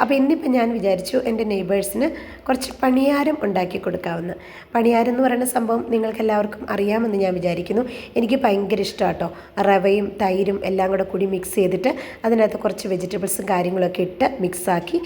അപ്പോൾ ഇന്നിപ്പോൾ ഞാൻ വിചാരിച്ചു എന്റെ നെയ്ബേഴ്സിന് കുറച്ച് പണിയാരം ഉണ്ടാക്കി കൊടുക്കാമെന്ന് പണിയാരം എന്ന് പറയുന്ന സംഭവം നിങ്ങൾക്കെല്ലാവർക്കും അറിയാമെന്ന് ഞാൻ വിചാരിക്കുന്നു. എനിക്ക് ഭയങ്കര ഇഷ്ടമാണ് കേട്ടോ റവയും തൈരും എല്ലാം കൂടെ കൂടി മിക്സ് ചെയ്തിട്ട് അതിനകത്ത് കുറച്ച് വെജിറ്റബിൾസും കാര്യങ്ങളൊക്കെ ഇട്ട് മിക്സാക്കി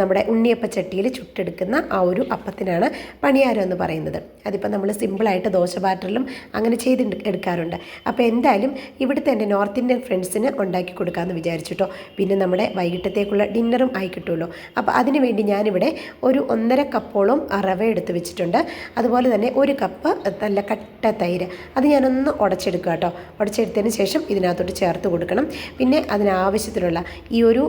നമ്മുടെ ഉണ്ണിയപ്പ ചട്ടിയിൽ ചുട്ടെടുക്കുന്ന ആ ഒരു അപ്പത്തിനാണ് പണിയാരം എന്ന് പറയുന്നത്. അതിപ്പോൾ നമ്മൾ സിമ്പിളായിട്ട് ദോശ ബാറ്ററിലും അങ്ങനെ ചെയ്ത് എടുക്കാറുണ്ട്. അപ്പോൾ എന്തായാലും ഇവിടുത്തെ എന്റെ നോർത്ത് ഇന്ത്യൻ ഫ്രണ്ട്സിന് ഉണ്ടാക്കി കൊടുക്കാമെന്ന് വിചാരിച്ചിട്ടോ. പിന്നെ നമ്മുടെ വൈകിട്ടത്തേക്കുള്ള ഡിന്നറും ആയി കിട്ടുമല്ലോ. അപ്പോൾ അതിന് വേണ്ടി ഞാനിവിടെ ഒരു ഒന്നര കപ്പോളം റവ എടുത്ത് വെച്ചിട്ടുണ്ട്. അതുപോലെ തന്നെ ഒരു കപ്പ് നല്ല കട്ട തൈര്. അത് ഞാനൊന്ന് ഉടച്ചെടുക്കുക കേട്ടോ. ഉടച്ചെടുത്തതിന് ശേഷം ഇതിനകത്തോട്ട് ചേർത്ത് കൊടുക്കണം. പിന്നെ അതിനാവശ്യത്തിനുള്ള ഈ ഒരു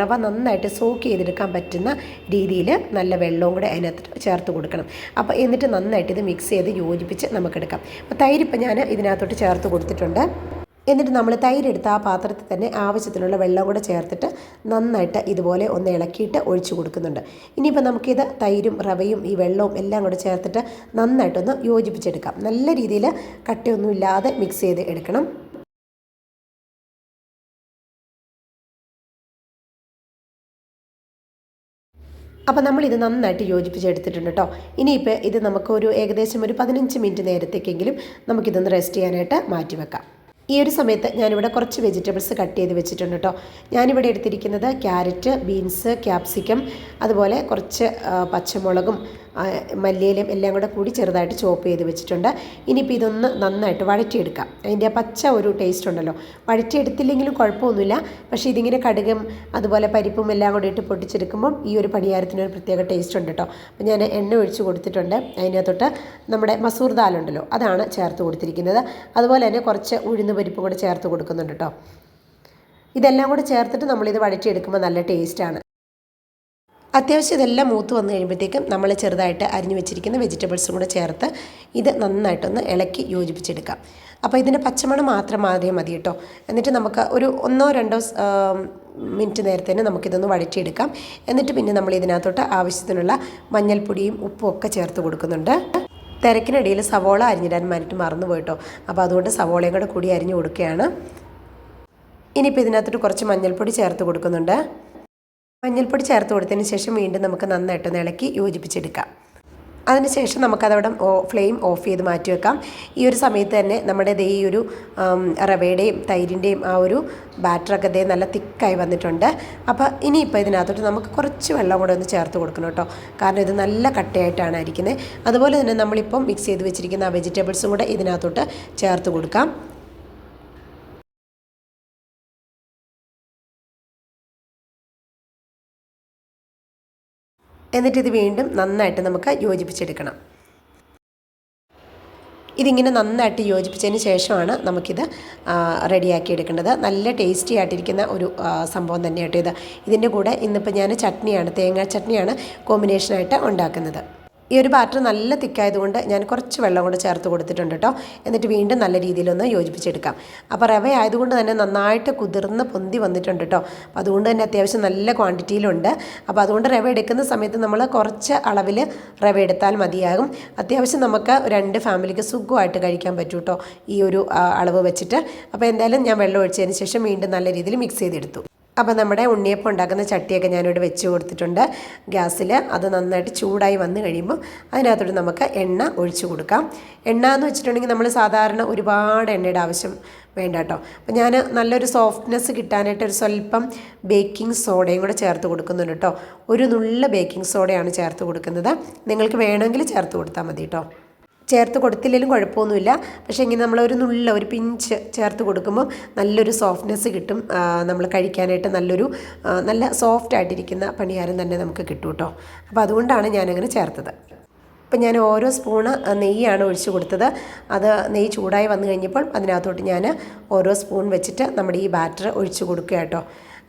റവ നന്നായിട്ട് സോക്ക് ചെയ്തെടുക്കാൻ പറ്റുന്ന രീതിയിൽ നല്ല വെള്ളവും കൂടെ അതിനകത്ത് ചേർത്ത് കൊടുക്കണം. അപ്പോൾ എന്നിട്ട് നന്നായിട്ട് ഇത് മിക്സ് ചെയ്ത് യോജിപ്പിച്ച് നമുക്കെടുക്കാം. അപ്പോൾ തൈരിപ്പം ഞാൻ ഇതിനകത്തോട്ട് ചേർത്ത് കൊടുത്തിട്ടുണ്ട്. എന്നിട്ട് നമ്മൾ തൈരെടുത്ത് ആ പാത്രത്തിൽ തന്നെ ആവശ്യത്തിനുള്ള വെള്ളം കൂടെ ചേർത്തിട്ട് നന്നായിട്ട് ഇതുപോലെ ഒന്ന് ഇളക്കിയിട്ട് ഒഴിച്ചു കൊടുക്കുന്നുണ്ട്. ഇനിയിപ്പോൾ നമുക്കിത് തൈരും റവയും ഈ വെള്ളവും എല്ലാം കൂടെ ചേർത്തിട്ട് നന്നായിട്ടൊന്ന് യോജിപ്പിച്ചെടുക്കാം. നല്ല രീതിയിൽ കട്ടയൊന്നുമില്ലാതെ മിക്സ് ചെയ്ത് എടുക്കണം. അപ്പോൾ നമ്മളിത് നന്നായിട്ട് യോജിപ്പിച്ചെടുത്തിട്ടുണ്ട് കേട്ടോ ഇനിയിപ്പോൾ ഇത് നമുക്കൊരു ഏകദേശം ഒരു പതിനഞ്ച് മിനിറ്റ് നേരത്തേക്കെങ്കിലും നമുക്കിതൊന്ന് റെസ്റ്റ് ചെയ്യാനായിട്ട് മാറ്റി വെക്കാം ഈ ഒരു സമയത്ത് ഞാനിവിടെ കുറച്ച് വെജിറ്റബിൾസ് കട്ട് ചെയ്ത് വെച്ചിട്ടുണ്ട് കേട്ടോ. ഞാനിവിടെ എടുത്തിരിക്കുന്നത് ക്യാരറ്റ് ബീൻസ് ക്യാപ്സിക്കം അതുപോലെ കുറച്ച് പച്ചമുളകും മല്ലിയിലയും എല്ലാം കൂടെ കൂടി ചെറുതായിട്ട് ചോപ്പ് ചെയ്ത് വെച്ചിട്ടുണ്ട്. ഇനിയിപ്പോൾ ഇതൊന്ന് നന്നായിട്ട് വഴറ്റിയെടുക്കാം. അതിന്റെ പച്ച ഒരു ടേസ്റ്റ് ഉണ്ടല്ലോ. വഴറ്റിയെടുത്തില്ലെങ്കിലും കുഴപ്പമൊന്നുമില്ല. പക്ഷേ ഇതിങ്ങനെ കടുകും അതുപോലെ പരിപ്പും എല്ലാം കൂടി ഇട്ട് പൊട്ടിച്ചെടുക്കുമ്പം ഈ ഒരു പണിയാരത്തിന് ഒരു പ്രത്യേക ടേസ്റ്റ് ഉണ്ട് കേട്ടോ. അപ്പോൾ ഞാൻ എണ്ണ ഒഴിച്ച് കൊടുത്തിട്ടുണ്ട്. അതിനകത്തോട്ട് നമ്മുടെ മസൂർ ദാൽ ഉണ്ടല്ലോ അതാണ് ചേർത്ത് കൊടുത്തിരിക്കുന്നത്. അതുപോലെ തന്നെ കുറച്ച് ഉഴുന്ന് പരിപ്പും കൂടെ ചേർത്ത് കൊടുക്കുന്നുണ്ട് കേട്ടോ. ഇതെല്ലാം കൂടെ ചേർത്തിട്ട് നമ്മളിത് വഴറ്റിയെടുക്കുമ്പോൾ നല്ല ടേസ്റ്റാണ് അത്യാവശ്യം ഇതെല്ലാം മൂത്ത് വന്നു കഴിയുമ്പോഴത്തേക്കും നമ്മൾ ചെറുതായിട്ട് അരിഞ്ഞു വെച്ചിരിക്കുന്ന വെജിറ്റബിൾസും കൂടെ ചേർത്ത് ഇത് നന്നായിട്ടൊന്ന് ഇളക്കി യോജിപ്പിച്ചെടുക്കാം. അപ്പോൾ ഇതിന്റെ പച്ചമണം മാത്രം ആദ്യം മതി കേട്ടോ. എന്നിട്ട് നമുക്ക് ഒരു ഒന്നോ രണ്ടോ മിനിറ്റ് നേരത്തെ തന്നെ നമുക്കിതൊന്ന് വഴറ്റിയെടുക്കാം. എന്നിട്ട് പിന്നെ നമ്മൾ ഇതിനകത്തോട്ട് ആവശ്യത്തിനുള്ള മഞ്ഞൾപ്പൊടിയും ഉപ്പും ഒക്കെ ചേർത്ത് കൊടുക്കുന്നുണ്ട്. തിരക്കിനിടയിൽ സവോള അരിഞ്ഞിടാൻ മാറിയിട്ട് മറന്നു പോയിട്ടോ അപ്പോൾ അതുകൊണ്ട് സവോളയും കൂടെ കൂടി അരിഞ്ഞു കൊടുക്കുകയാണ്. ഇനിയിപ്പോൾ ഇതിനകത്തോട്ട് കുറച്ച് മഞ്ഞൾപ്പൊടി ചേർത്ത് കൊടുക്കുന്നുണ്ട്. മഞ്ഞൾപ്പൊടി ചേർത്ത് കൊടുത്തതിന് ശേഷം വീണ്ടും നമുക്ക് നന്നായിട്ട് ഇളക്കി യോജിപ്പിച്ചെടുക്കാം. അതിനുശേഷം നമുക്കതവിടെ ഫ്ലെയിം ഓഫ് ചെയ്ത് മാറ്റി വെക്കാം. ഈ ഒരു സമയത്ത് തന്നെ നമ്മുടെ ഈ ഒരു റവയുടെയും തൈരിന്റെയും ആ ഒരു ബാറ്ററൊക്കെ ദേ നല്ല തിക്കായി വന്നിട്ടുണ്ട്. അപ്പോൾ ഇനിയിപ്പോൾ ഇതിനകത്തോട്ട് നമുക്ക് കുറച്ച് വെള്ളം കൂടെ ഒന്ന് ചേർത്ത് കൊടുക്കണം കേട്ടോ. കാരണം ഇത് നല്ല കട്ടയായിട്ടാണ് ഇരിക്കുന്നത്. അതുപോലെ തന്നെ നമ്മളിപ്പം മിക്സ് ചെയ്ത് വെച്ചിരിക്കുന്ന ആ വെജിറ്റബിൾസും കൂടെ ഇതിനകത്തോട്ട് ചേർത്ത് കൊടുക്കാം. എന്നിട്ട് ഇത് വീണ്ടും നന്നായിട്ട് നമുക്ക് യോജിപ്പിച്ചെടുക്കണം. ഇതിങ്ങനെ നന്നായിട്ട് യോജിപ്പിച്ചതിന് ശേഷമാണ് നമുക്കിത് റെഡിയാക്കി എടുക്കേണ്ടത് നല്ല ടേസ്റ്റി ആയിട്ടിരിക്കുന്ന ഒരു സംഭവം തന്നെയാട്ടോ ഇത്. ഇതിന്റെ കൂടെ ഇന്നിപ്പോൾ ഞാൻ ചട്നിയാണ് തേങ്ങാ ചട്നിയാണ് കോമ്പിനേഷനായിട്ട് ഉണ്ടാക്കുന്നത്. ഈ ഒരു ബാറ്റർ നല്ല തിക്കായതുകൊണ്ട് ഞാൻ കുറച്ച് വെള്ളം കൂടെ ചേർത്ത് കൊടുത്തിട്ടുണ്ട് കേട്ടോ എന്നിട്ട് വീണ്ടും നല്ല രീതിയിലൊന്ന് യോജിപ്പിച്ചെടുക്കാം. അപ്പോൾ റവ ആയതുകൊണ്ട് തന്നെ നന്നായിട്ട് കുതിർന്ന് പൊന്തി വന്നിട്ടുണ്ട് കേട്ടോ അപ്പോൾ അതുകൊണ്ട് തന്നെ അത്യാവശ്യം നല്ല ക്വാണ്ടിറ്റിയിലുണ്ട്. അപ്പോൾ അതുകൊണ്ട് റവ എടുക്കുന്ന സമയത്ത് നമ്മൾ കുറച്ച് അളവിൽ റവ എടുത്താൽ മതിയാകും. അത്യാവശ്യം നമുക്ക് രണ്ട് ഫാമിലിക്ക് സുഖമായിട്ട് കഴിക്കാൻ പറ്റും കേട്ടോ ഈ ഒരു അളവ് വെച്ചിട്ട്. അപ്പോൾ എന്തായാലും ഞാൻ വെള്ളം ഒഴിച്ചതിന് ശേഷം വീണ്ടും നല്ല രീതിയിൽ മിക്സ് ചെയ്തെടുത്തു. അപ്പോൾ നമ്മുടെ ഉണ്ണിയപ്പം ഉണ്ടാക്കുന്ന ചട്ടിയൊക്കെ ഞാനിവിടെ വെച്ച് കൊടുത്തിട്ടുണ്ട്. ഗ്യാസിൽ അത് നന്നായിട്ട് ചൂടായി വന്നു കഴിയുമ്പോൾ അതിനകത്തോട്ട് നമുക്ക് എണ്ണ ഒഴിച്ചു കൊടുക്കാം. എണ്ണ എന്ന് വെച്ചിട്ടുണ്ടെങ്കിൽ നമ്മൾ സാധാരണ ഒരുപാട് എണ്ണയുടെ ആവശ്യം വേണ്ട കേട്ടോ. അപ്പോൾ ഞാൻ നല്ലൊരു സോഫ്റ്റ്നെസ് കിട്ടാനായിട്ട് ഒരു സ്വല്പം ബേക്കിംഗ് സോഡയും കൂടെ ചേർത്ത് കൊടുക്കുന്നുണ്ട് കേട്ടോ. ഒരു നുള്ള ബേക്കിംഗ് സോഡയാണ് ചേർത്ത് കൊടുക്കുന്നത്. നിങ്ങൾക്ക് വേണമെങ്കിൽ ചേർത്ത് കൊടുത്താൽ മതി കേട്ടോ. ചേർത്ത് കൊടുത്തില്ലെങ്കിലും കുഴപ്പമൊന്നുമില്ല. പക്ഷേ ഇങ്ങനെ ഒരു നുള്ള ഒരു പിഞ്ച് ചേർത്ത് കൊടുക്കുമ്പോൾ നല്ലൊരു സോഫ്റ്റ്നെസ് കിട്ടും. നമ്മൾ കഴിക്കാനായിട്ട് നല്ലൊരു നല്ല സോഫ്റ്റ് ആയിട്ടിരിക്കുന്ന പണിയാരം തന്നെ നമുക്ക് കിട്ടും കേട്ടോ അപ്പോൾ അതുകൊണ്ടാണ് ഞാനങ്ങനെ ചേർത്തത്. അപ്പം ഞാൻ ഓരോ സ്പൂണ് നെയ്യാണ് ഒഴിച്ച് കൊടുത്തത്. അത് നെയ്യ് ചൂടായി വന്നു കഴിഞ്ഞപ്പോൾ അതിനകത്തോട്ട് ഞാൻ ഓരോ സ്പൂൺ വെച്ചിട്ട് നമ്മുടെ ഈ ബാറ്റർ ഒഴിച്ചു കൊടുക്കുക കേട്ടോ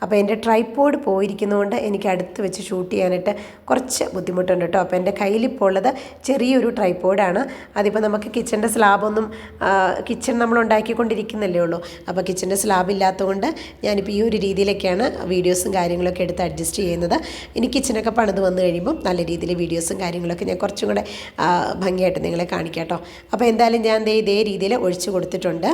അപ്പോൾ എന്റെ ട്രൈപ്പോഡ് പോയിരിക്കുന്നതുകൊണ്ട് എനിക്ക് അടുത്ത് വെച്ച് ഷൂട്ട് ചെയ്യാനായിട്ട് കുറച്ച് ബുദ്ധിമുട്ടുണ്ട് കേട്ടോ. അപ്പോൾ എന്റെ കയ്യിലിപ്പോൾ ഉള്ളത് ചെറിയൊരു ട്രൈപ്പോഡാണ്. അതിപ്പോൾ നമുക്ക് കിച്ചന്റെ സ്ലാബൊന്നും കിച്ചൺ നമ്മൾ ഉണ്ടാക്കിക്കൊണ്ടിരിക്കുന്നല്ലേ ഉള്ളൂ. അപ്പോൾ കിച്ചന്റെ സ്ലാബ് ഇല്ലാത്തതുകൊണ്ട് ഞാനിപ്പോൾ ഈ ഒരു രീതിയിലൊക്കെയാണ് വീഡിയോസും കാര്യങ്ങളൊക്കെ എടുത്ത് അഡ്ജസ്റ്റ് ചെയ്യുന്നത്. ഇനി കിച്ചനൊക്കെ പണിത് വന്നു കഴിയുമ്പോൾ നല്ല രീതിയിൽ വീഡിയോസും കാര്യങ്ങളൊക്കെ ഞാൻ കുറച്ചും കൂടെ ഭംഗിയായിട്ട് നിങ്ങളെ കാണിക്കാം കേട്ടോ. അപ്പോൾ എന്തായാലും ഞാൻ ഇതേ രീതിയിൽ ഒഴിച്ചു കൊടുത്തിട്ടുണ്ട്.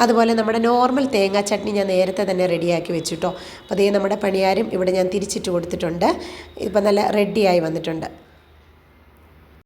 അതുപോലെ നമ്മുടെ നോർമൽ തേങ്ങാ ചട്നി ഞാൻ നേരത്തെ തന്നെ റെഡിയാക്കി വെച്ചിട്ടോ. അപ്പോൾ അതേ നമ്മുടെ പണിയാരും ഇവിടെ ഞാൻ തിരിച്ചിട്ട് കൊടുത്തിട്ടുണ്ട്. ഇപ്പം നല്ല റെഡിയായി വന്നിട്ടുണ്ട്.